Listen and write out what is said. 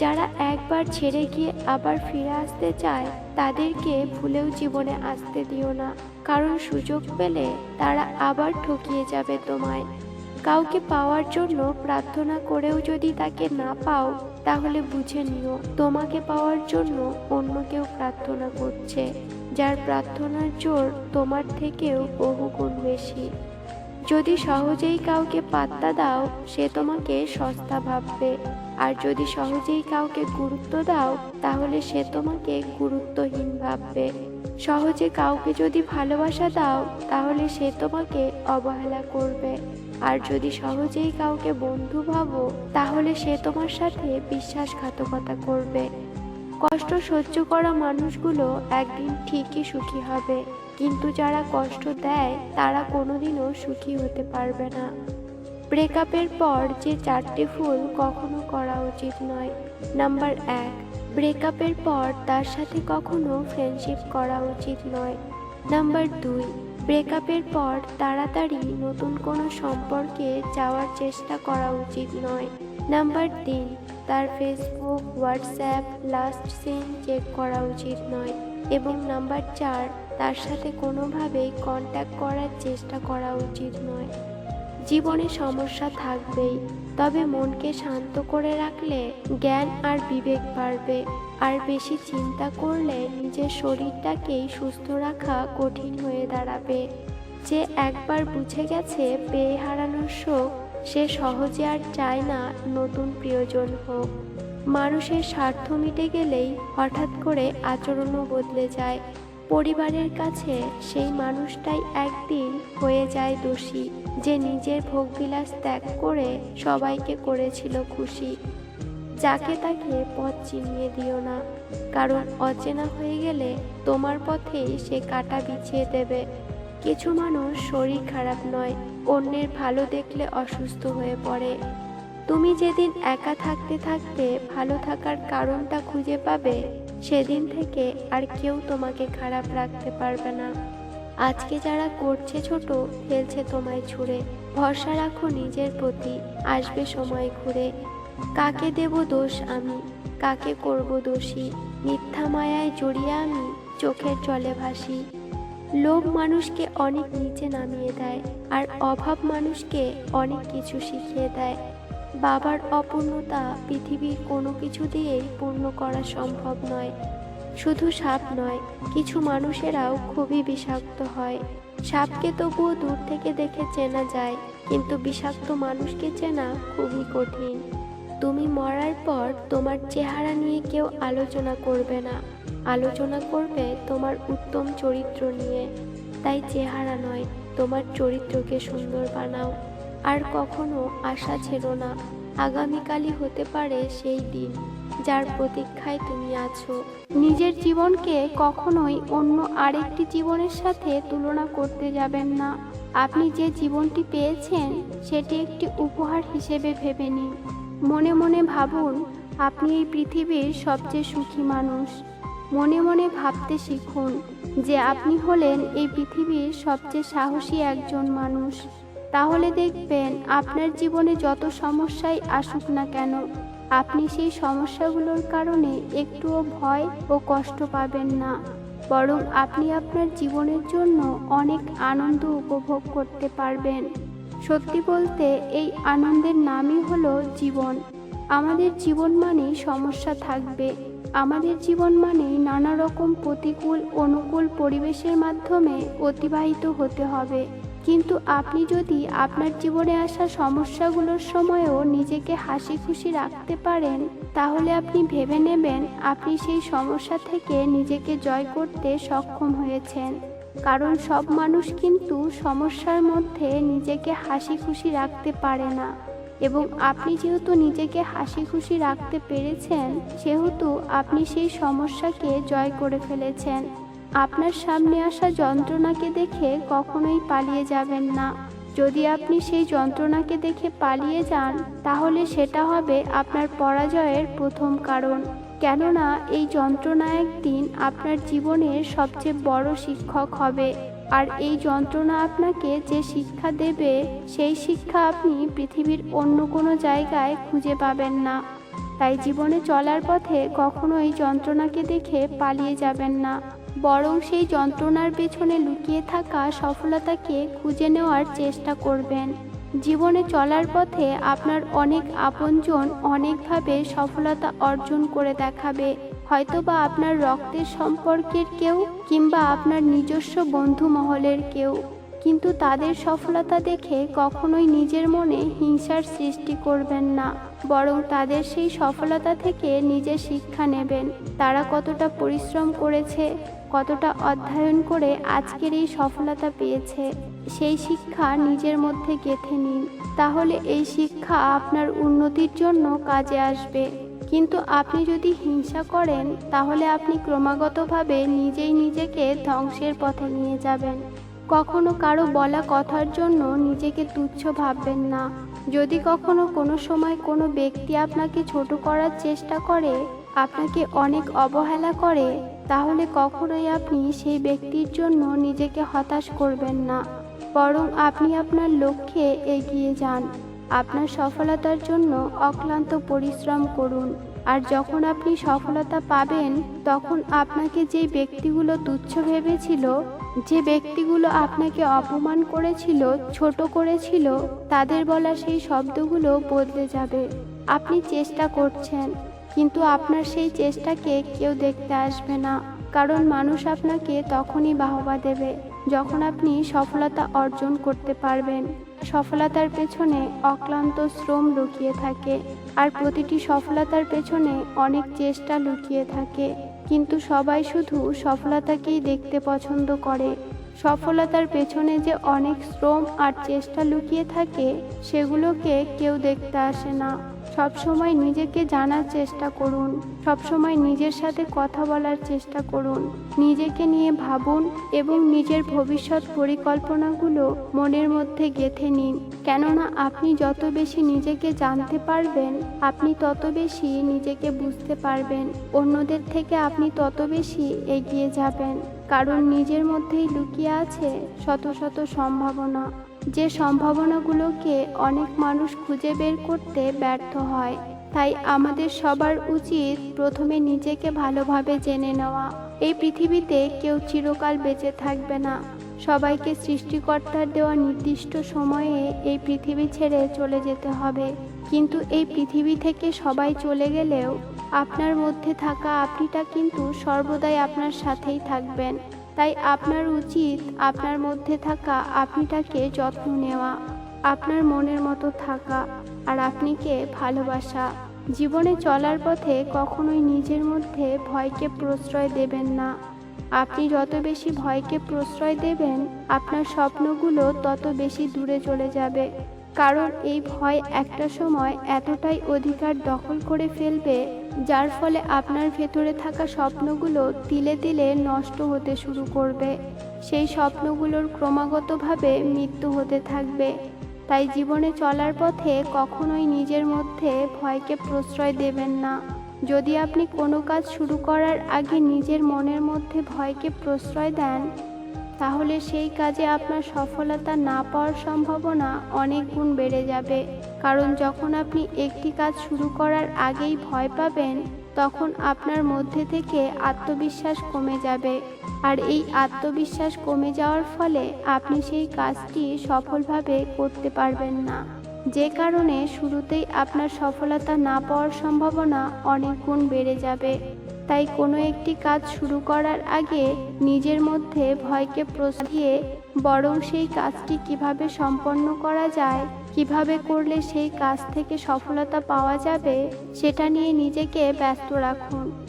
যারা একবার ছেড়ে গিয়ে আবার ফিরে আসতে চায়, তাদেরকে ভুলেও জীবনে আসতে দিও না। কারণ সুযোগ পেলে তারা আবার ঠকিয়ে যাবে তোমায়। কাউকে পাওয়ার জন্য প্রার্থনা করেও যদি তাকে না পাও, তাহলে বুঝে নিও, তোমাকে পাওয়ার জন্য অন্য কেউ প্রার্থনা করছে। যার প্রার্থনার জোর তোমার থেকেও বহু গুণ বেশি। যদি সহজেই কাউকে পাত্তা দাও, সে তোমাকে সস্তা ভাববে। আর যদি সহজেই কাউকে গুরুত্ব দাও, তাহলে সে তোমাকে গুরুত্বহীন ভাববে। সহজে কাউকে যদি ভালোবাসা দাও, তাহলে সে তোমাকে অবহেলা করবে। আর যদি সহজেই কাউকে বন্ধু ভাবো, তাহলে সে তোমার সাথে বিশ্বাসঘাতকতা করবে। কষ্ট সহ্য করা মানুষগুলো একদিন ঠিকই সুখী হবে। কিন্তু যারা কষ্ট দেয়, তারা কোনোদিনও সুখী হতে পারবে না। ব্রেকআপের পর যে চারটি ফুল কখনো করা উচিত নয়। নাম্বার এক, ব্রেকআপের পর তার সাথে কখনো ফ্রেন্ডশিপ করা উচিত নয়। নাম্বার দুই, ব্রেকআপের পর তাড়াতাড়ি নতুন কোনো সম্পর্কে যাওয়ার চেষ্টা করা উচিত নয়। নাম্বার তিন, তার Facebook WhatsApp last seen check করা উচিত নয়। এবং নাম্বার চার তার সাথে কোনোভাবেই কন্ট্যাক্ট করার চেষ্টা করা উচিত নয়। জীবনে সমস্যা থাকবেই, তবে মনকে শান্ত করে রাখলে জ্ঞান আর বিবেক বাড়বে। আর বেশি চিন্তা করলে নিজের শরীরটাকেই সুস্থ রাখা কঠিন হয়ে দাঁড়াবে। যে একবার বুঝে গেছে পেয়ে হারানোর শোক, সে সহজে আর চায় না নতুন প্রিয়জন হোক। মানুষের স্বার্থ মিটে গেলেই হঠাৎ করে আচরণও বদলে যায়। পরিবারের কাছে সেই মানুষটাই একদিন হয়ে যায় দোষী, যে নিজের ভোগবিলাস ত্যাগ করে সবাইকে করেছিল খুশি। যাকে তাকে পথ চিনিয়ে দিও না, কারণ অচেনা হয়ে গেলে তোমার পথেই সে কাটা বিছিয়ে দেবে। কিছু মানুষ শরীর খারাপ নয়, অন্যের ভালো দেখলে অসুস্থ হয়ে পড়ে। তুমি যেদিন একা থাকতে থাকতে ভালো থাকার কারণটা খুঁজে পাবে সেদিন থেকে আর কেউ তোমাকে খারাপ রাখতে পারবে না। আজকে যারা করছে ছোট, ফেলছে তোমায় ছুঁড়ে। ভরসা রাখো নিজের প্রতি, আসবে সময় ঘুরে। কাকে দেব দোষ আমি? কাকে করব দোষী? মিথ্যা মায়ায় জড়িয়ে আমি, চোখের জলে ভাসি। লোভ মানুষকে অনেক নিচে নামিয়ে দেয়, আর অভাব মানুষকে অনেক কিছু শিখিয়ে দেয়। বাবার অপূর্ণতা পৃথিবীর কোনো কিছু দিয়েই পূর্ণ করা সম্ভব নয়। শুধু সাপ নয়, কিছু মানুষেরাও খুবই বিষাক্ত হয়। সাপকে তবুও দূর থেকে দেখে চেনা যায়, কিন্তু বিষাক্ত মানুষকে চেনা খুবই কঠিন। তুমি মরার পর তোমার চেহারা নিয়ে কেউ আলোচনা করবে না। আলোচনা করবে তোমার উত্তম চরিত্র নিয়ে। তাই চেহারা নয়, তোমার চরিত্রকে সুন্দর বানাও। আর কখনো আশা ছেড়ো না। আগামীকালই হতে পারে সেই দিন যার প্রতীক্ষায় তুমি আছো। নিজের জীবনকে কখনোই অন্য আরেকটি জীবনের সাথে তুলনা করতে যাবেন না। আপনি যে জীবনটি পেয়েছেন, সেটি একটি উপহার হিসেবে ভেবে নিন। মনে মনে ভাবুন, আপনি এই পৃথিবীর সবচেয়ে সুখী মানুষ। মনে মনে ভাবতে শিখুন যে আপনি হলেন এই পৃথিবীর সবচেয়ে সাহসী একজন মানুষ। তাহলে দেখবেন আপনার জীবনে যত সমস্যাই আসুক না কেন, আপনি সেই সমস্যাগুলোর কারণে একটুও ভয় ও কষ্ট পাবেন না। বরং আপনি আপনার জীবনের জন্য অনেক আনন্দ উপভোগ করতে পারবেন। সত্যি বলতে, এই আনন্দের নামই হলো জীবন। আমাদের জীবন মানেই সমস্যা থাকবে। আমাদের জীবন মানেই নানা রকম প্রতিকূল, অনুকূল পরিবেশের মাধ্যমে অতিবাহিত হতে হবে। কিন্তু আপনি যদি আপনার জীবনে আসা সমস্যাগুলোর সময়ও নিজেকে হাসি খুশি রাখতে পারেন, তাহলে আপনি ভেবে নেবেন আপনি সেই সমস্যা থেকে নিজেকে জয় করতে সক্ষম হয়েছেন। কারণ সব মানুষ কিন্তু সমস্যার মধ্যে নিজেকে হাসি খুশি রাখতে পারে না। এবং আপনি যেহেতু নিজেকে হাসি খুশি রাখতে পেরেছেন, সেহেতু আপনি সেই সমস্যাকে জয় করে ফেলেছেন। আপনার সামনে আসা যন্ত্রণাকে দেখে কখনোই পালিয়ে যাবেন না। যদি আপনি সেই যন্ত্রণাকে দেখে পালিয়ে যান, তাহলে সেটা হবে আপনার পরাজয়ের প্রথম কারণ। কেননা, এই যন্ত্রণা একদিন আপনার জীবনের সবচেয়ে বড় শিক্ষক হবে। আর এই যন্ত্রণা আপনাকে যে শিক্ষা দেবে, সেই শিক্ষা আপনি পৃথিবীর অন্য কোনো জায়গায় খুঁজে পাবেন না। তাই জীবনে চলার পথে কখনোই যন্ত্রণাকে দেখে পালিয়ে যাবেন না। বরং সেই যন্ত্রণার পেছনে লুকিয়ে থাকা সফলতাকে খুঁজে নেওয়ার চেষ্টা করবেন। জীবনে চলার পথে আপনার অনেক আপনজন অনেকভাবে সফলতা অর্জন করে দেখাবে। হয়তোবা আপনার রক্তের সম্পর্কের কেউ কিংবা আপনার নিজস্ব বন্ধু মহলের কেউ। কিন্তু তাদের সফলতা দেখে কখনোই নিজের মনে হিংসার সৃষ্টি করবেন না, বরং তাদের সেই সফলতা থেকে নিজে শিক্ষা নেবেন। তারা কতটা পরিশ্রম করেছে কতটা অধ্যয়ন করে আজকের এই সফলতা পেয়েছে, সেই শিক্ষা নিজের মধ্যে গেঁথে নিন। তাহলে এই শিক্ষা আপনার উন্নতির জন্য কাজে আসবে। কিন্তু আপনি যদি হিংসা করেন, তাহলে আপনি ক্রমাগতভাবে নিজেই নিজেকে ধ্বংসের পথে নিয়ে যাবেন। কখনো কারও বলা কথার জন্য নিজেকে তুচ্ছ ভাববেন না। যদি কখনো কোনো সময় কোনো ব্যক্তি আপনাকে ছোট করার চেষ্টা করে, আপনাকে অনেক অবহেলা করে তাহলে কখনোই আপনি সেই ব্যক্তির জন্য নিজেকে হতাশ করবেন না। বরং আপনি আপনার লক্ষ্যে এগিয়ে যান। আপনার সফলতার জন্য অক্লান্ত পরিশ্রম করুন। আর যখন আপনি সফলতা পাবেন, তখন আপনাকে যেই ব্যক্তিগুলো তুচ্ছ ভেবেছিল, যে ব্যক্তিগুলো আপনাকে অপমান করেছিল, ছোট করেছিল, তাদের বলা সেই শব্দগুলো বদলে যাবে। আপনি চেষ্টা করছেন। কিন্তু আপনার সেই চেষ্টাকে কেউ দেখতে আসবে না। কারণ মানুষ আপনাকে তখনই বাহবা দেবে, যখন আপনি সফলতা অর্জন করতে পারবেন। সফলতার পেছনে অক্লান্ত শ্রম লুকিয়ে থাকে, আর প্রতিটি সফলতার পেছনে অনেক চেষ্টা লুকিয়ে থাকে। কিন্তু সবাই শুধু সফলতাকেই দেখতে পছন্দ করে। সফলতার পেছনে যে অনেক শ্রম আর চেষ্টা লুকিয়ে থাকে, সেগুলোকে কেউ দেখতে আসে না। সবসময় নিজেকে জানার চেষ্টা করুন। সবসময় নিজের সাথে কথা বলার চেষ্টা করুন। নিজেকে নিয়ে ভাবুন এবং নিজের ভবিষ্যৎ পরিকল্পনাগুলো মনের মধ্যে গেঁথে নিন। কেননা আপনি যত বেশি নিজেকে জানতে পারবেন, আপনি তত বেশি নিজেকে বুঝতে পারবেন। অন্যদের থেকে আপনি তত বেশি এগিয়ে যাবেন। কারণ নিজের মধ্যেই লুকিয়ে আছে শত শত সম্ভাবনা। যে সম্ভাবনাগুলোকে অনেক মানুষ খুঁজে বের করতে ব্যর্থ হয়। তাই আমাদের সবার উচিত প্রথমে নিজেকে ভালোভাবে জেনে নেওয়া। এই পৃথিবীতে কেউ চিরকাল বেঁচে থাকবে না। সবাইকে সৃষ্টিকর্তার দেওয়া নির্দিষ্ট সময়ে এই পৃথিবী ছেড়ে চলে যেতে হবে। কিন্তু এই পৃথিবী থেকে সবাই চলে গেলেও আপনার মধ্যে থাকা আপনিটা কিন্তু সর্বদাই আপনার সাথেই থাকবেন। তাই আপনার উচিত আপনার মধ্যে থাকা আপনিটাকে যত্ন নেওয়া, আপনার মনের মতো থাকা আর আপনিকে ভালোবাসা। জীবনে চলার পথে কখনোই নিজের মধ্যে ভয়কে প্রশ্রয় দেবেন না। আপনি যত বেশি ভয়কে প্রশ্রয় দেবেন, আপনার স্বপ্নগুলো তত বেশি দূরে চলে যাবে। কারণ এই ভয় একটা সময় এতটাই অধিকার দখল করে ফেলবে, যার ফলে আপনার ভেতরে থাকা স্বপ্নগুলো তিলে তিলে নষ্ট হতে শুরু করবে। সেই স্বপ্নগুলোর ক্রমাগতভাবে মৃত্যু হতে থাকবে। তাই জীবনে চলার পথে কখনোই নিজের মধ্যে ভয়কে প্রশ্রয় দেবেন না। যদি আপনি কোনো কাজ শুরু করার আগে নিজের মনের মধ্যে ভয়কে প্রশ্রয় দেন তাহলে সেই কাজে আপনার সফলতা না পাওয়ার সম্ভাবনা অনেক গুণ বেড়ে যাবে। কারণ যখন আপনি একটি কাজ শুরু করার আগেই ভয় পাবেন, তখন আপনার মধ্যে থেকে আত্মবিশ্বাস কমে যাবে। আর এই আত্মবিশ্বাস কমে যাওয়ার ফলে আপনি সেই কাজটি সফলভাবে করতে পারবেন না। যে কারণে শুরুতেই আপনার সফলতা না পাওয়ার সম্ভাবনা অনেক গুণ বেড়ে যাবে। তাই কোনো একটি কাজ শুরু করার আগে নিজের মধ্যে ভয়কে প্রশ্রয় দিয়ে বরং সেই কাজটি কীভাবে সম্পন্ন করা যায়, কীভাবে করলে সেই কাজ থেকে সফলতা পাওয়া যাবে, সেটা নিয়ে নিজেকে ব্যস্ত রাখুন।